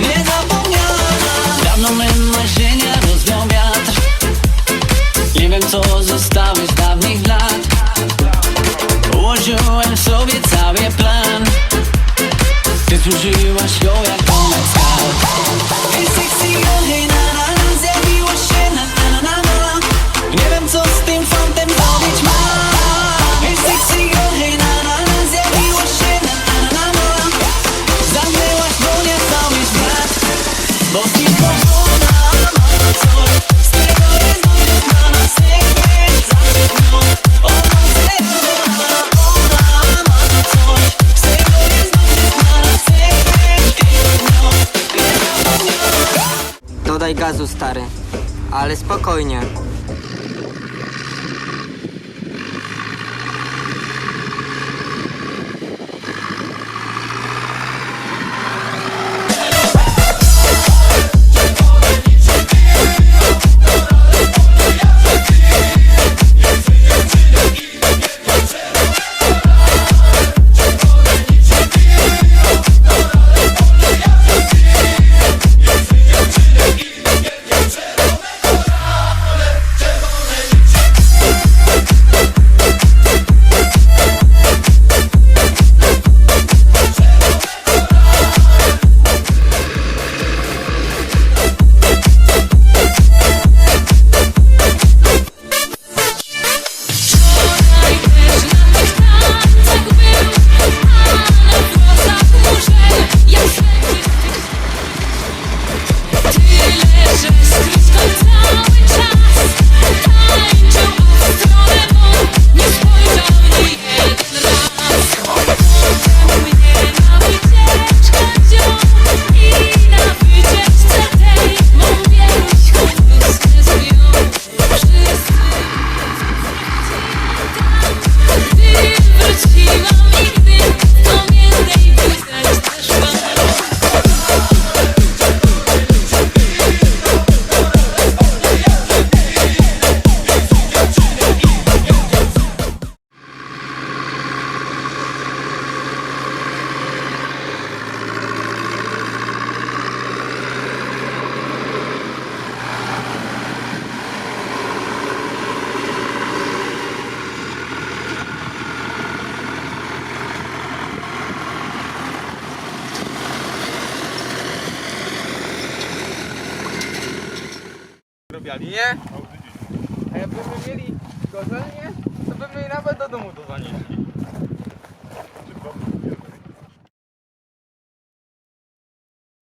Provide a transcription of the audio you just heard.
Nie niezapomniana. Dawno my marzenia rozwiał wiatr. Nie wiem co zostały z dawnych lat. Ułożyłem sobie cały plan. Ty zużyłaś go jak pomysł dodaj gazu, stary. Ale spokojnie, robiali, nie? A jakbyśmy mieli go to by mnie nawet do domu to zanieśli.